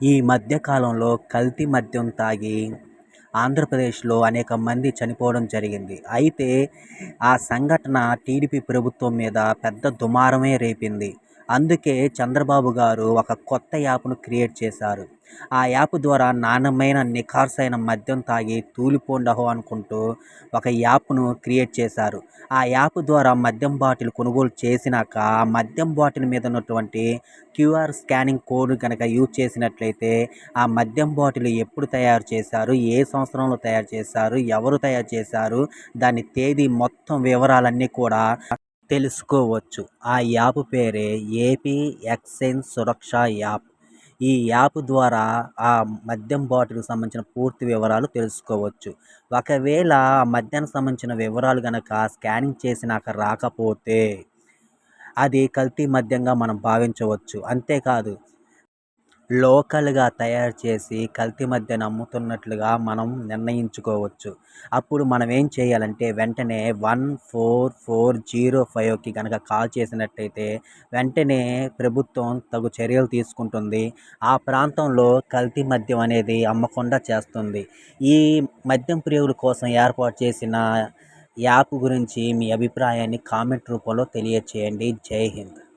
ఈ మధ్యకాలంలో కల్తీ మద్యం తాగి ఆంధ్రప్రదేశ్లో అనేక మంది చనిపోవడం జరిగింది. అయితే ఆ సంఘటన టీడీపీ ప్రభుత్వం మీద పెద్ద దుమారమే రేపింది. అందుకే చంద్రబాబు గారు ఒక కొత్త యాప్ను క్రియేట్ చేశారు. ఆ యాప్ ద్వారా నాణ్యమైన నిఖార్సైన మద్యం తాగి తూలిపోండహో అనుకుంటూ ఒక యాప్ను క్రియేట్ చేశారు. ఆ యాప్ ద్వారా మద్యం బాటిల్ కొనుగోలు చేసినాక ఆ మద్యం బాటిల్ మీద ఉన్నటువంటి క్యూఆర్ స్కానింగ్ కోడ్ కనుక యూజ్ చేసినట్లయితే ఆ మద్యం బాటిల్ ఎప్పుడు తయారు చేశారు? ఏ సంవత్సరంలో తయారు చేశారు? ఎవరు తయారు చేశారు? దాని తేదీ మొత్తం వివరాలన్నీ కూడా తెలుసుకోవచ్చు. ఆ యాప్ పేరే ఏపీ ఎక్సైజ్ సురక్ష యాప్. ఈ యాప్ ద్వారా ఆ మద్యం బాటిల్కి సంబంధించిన పూర్తి వివరాలు తెలుసుకోవచ్చు. ఒకవేళ ఆ మద్యానికి సంబంధించిన వివరాలు కనుక స్కానింగ్ చేసినాక రాకపోతే అది కల్తీ మద్యంగా మనం భావించవచ్చు. అంతేకాదు లోకల్గా తయారు చేసి కల్తీ మధ్యన అమ్ముతున్నట్లుగా మనం నిర్ణయించుకోవచ్చు. అప్పుడు మనం ఏం చేయాలంటే వెంటనే వన్ ఫోర్ ఫోర్ జీరో ఫైవ్కి కనుక కాల్ చేసినట్టయితే వెంటనే ప్రభుత్వం తగు చర్యలు తీసుకుంటుంది. ఆ ప్రాంతంలో కల్తీ మద్యం అనేది అమ్మకుండా చేస్తుంది. ఈ మద్యం ప్రియుల కోసం ఏర్పాటు చేసిన యాప్ గురించి మీ అభిప్రాయాన్ని కామెంట్ రూపంలో తెలియచేయండి. జై హింద్.